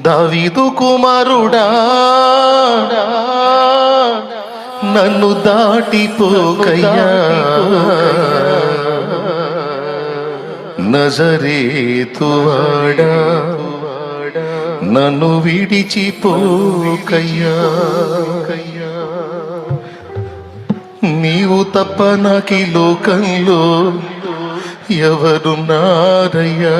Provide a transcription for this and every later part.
దావీదు కుమారుడా నన్ను దాటిపోకయ్యా. నజరేతువాడా నన్ను విడిచిపోకయ్యా. నీవు తప్ప నాకి లోకంలో ఎవరున్నారయ్యా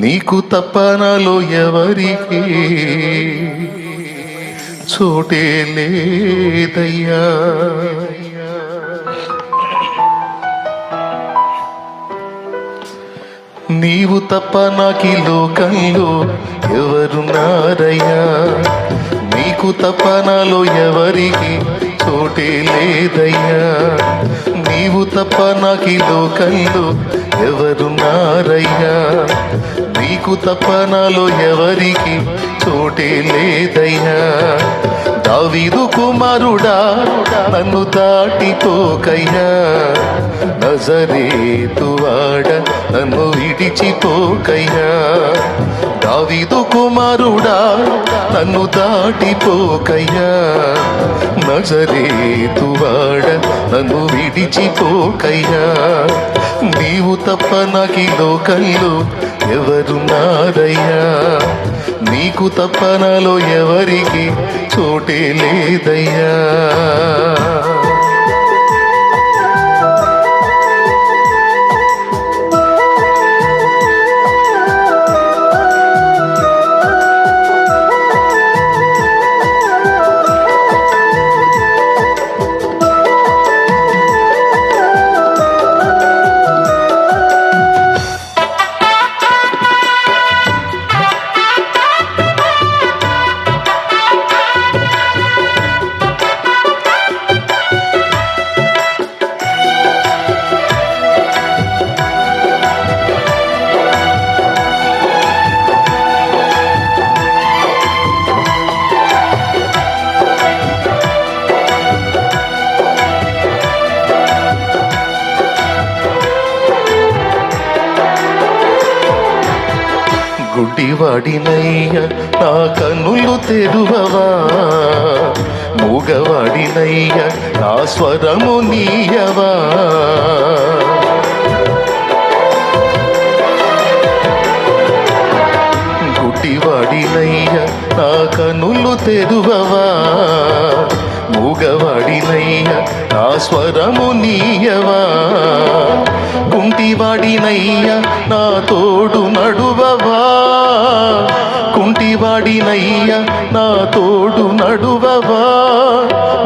నీకు తప్ప నాలో ఎవరికి చోటే లేదయ్యా. నీవు తప్ప నాకి లోకంలో ఎవరున్నారయ్యా? నీకు తప్ప నాలో ఎవరికి చోటే లేదయ్యా? నీవు తప్ప నాకి లోకంలో ఎవరున్నారయ్యా నీకు తప్ప నాలో ఎవరికి చోటే లేదయ్యా దావీదు కుమారుడా నన్ను దాటిపోకయ్యా నజరేతువాడ నన్ను విడిచిపోకయ్యా దావీదు కుమారుడా నన్ను దాటిపోకయ్యా నజరేతువాడ నన్ను విడిచిపోకయ్యా నీవు తప్ప నాకి లోకంలో ఎవరున్నారయ్యా నీకు తప్పనలో ఎవరికి చోటే లేదయ్యా. గుడ్డివాడినయ్య నా కన్నులు తెరువవా? మూగవాడినయ్య నా స్వరము నీయవా? గుడ్డివాడినయ్య నా కన్నులు తెరువవా? మూగవాడినయ్య నా స్వరము నీయవా? కుంటివాడినయ్య నా తోడు నడువవా? కుంటివాడినయ్య నా తోడు నడువవా?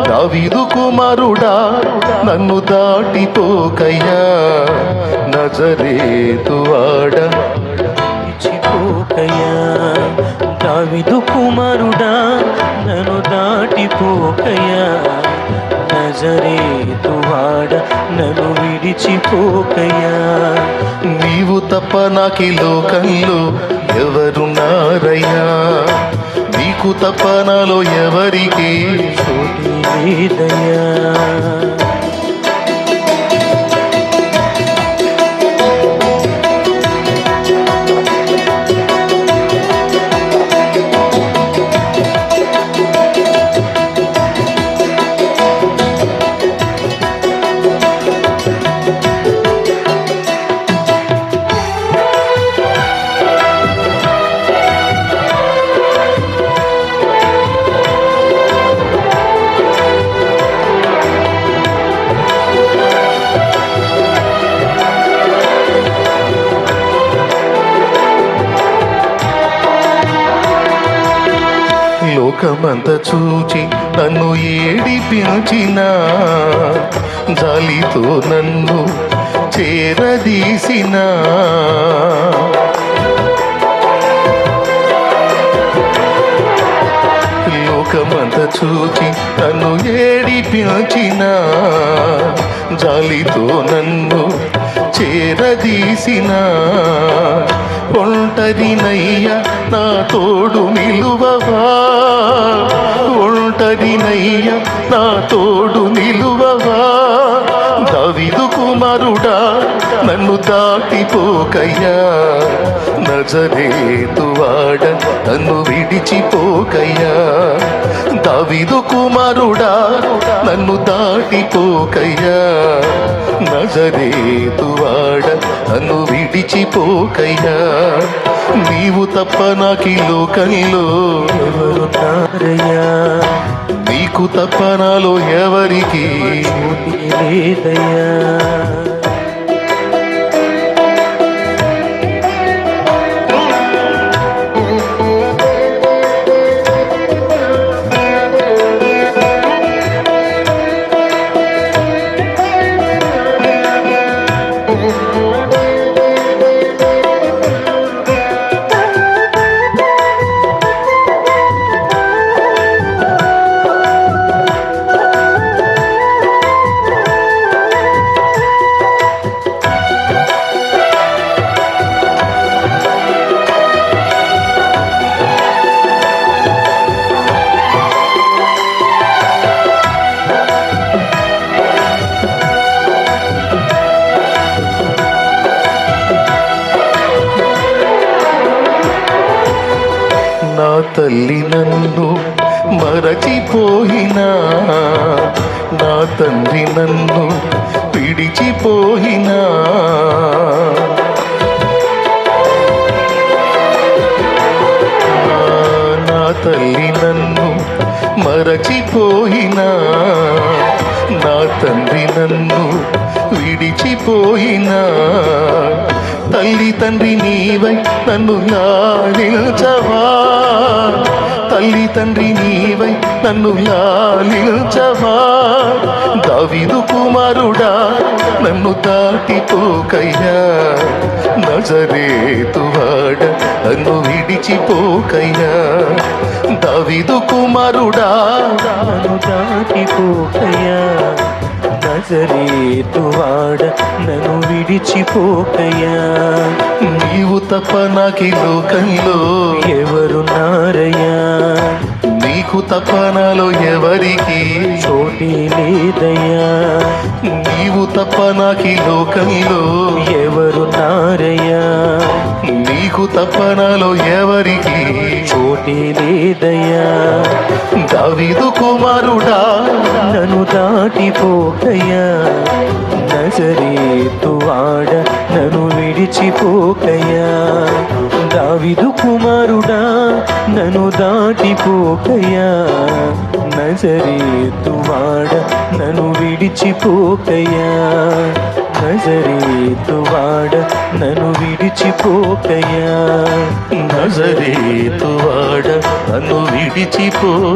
దావీదు కుమారుడా నన్ను దాటిపోకయ్యా. నజరేతువాడ విడిచిపోకయా దావిదు కుమారుడా దాటిపోకయా నజరేతువాడ నన్ను విడిచిపోకయా? నీవు తప్ప నాకి లోకంలో ఎవరున్నారయ్యా? నీకు తప్ప నాలో ఎవరికి చోటి లోకమంత చూచి నన్ను ఏడిపించిన జాలితో నన్ను చేరదీసిన. లోకమంత చూచి నన్ను ఏడిపించిన జాలితో నన్ను చేరదీసిన ఒంటరినయ్య నా తోడు నిలువవా? ఒంటరినయ్య నా తోడు నిలువవా? దవిదు మరుడా నన్ను దాటిపోకయ్యా. నజరేతువాడ నన్ను విడిచిపోకయ్యా. దావిదు కుమారుడా నన్ను దాటిపోకయ్యా. నజరేతువాడ నన్ను విడిచిపోకయ్యా. నీవు తప్ప నాకి లోకంలో ఎవరున్నారయ్యా నీకు తప్ప నాలో ఎవరికి లేదయ్యా. నా తల్లి నన్ను మరచిపోయినా నా తండ్రి నన్ను పిడిచిపోయినా. నా తల్లి నన్ను మరచిపోయినా నన్ను విడిచిపోయినా తల్లి తండ్రి నీవై నన్ను లాలించవా తల్లి తండ్రి నీవై నన్ను లాలించవా దావిదు కుమారుడా నన్ను దాటిపోకయ్యా. నజరేతువాడ నన్ను విడిచిపోకయ్యా. దావిదు కుమారుడా నన్ను దాటిపోకయ్యా. నజరేతువాడ నన్ను విడిచిపోకయ్యా. నీవు తప్ప నాకి లోకంలో ఎవరున్నారయ్యా నీకు తప్ప నాలో ఎవరికి చోటి లేదయ్యా. నీవు తప్ప నాకి లోకంలో ఎవరున్నారయ్యా నీకు తప్ప నాలో ఎవరికి? చోటి లేదయ్యా. దావీదు కుమారుడా. నన్ను దాటిపోకయ్యా. నజరేతువాడ నన్ను విడిచిపోకయ్యా. దావిదు కుమారుడా నన్ను దాటిపోకయ్యా. నజరేతువాడ నన్ను విడిచిపోకయ్యా. నజరేతువాడ నన్ను విడిచిపోకయ్యా. నజరేతువాడ నన్ను విడిచిపోకయ్యా.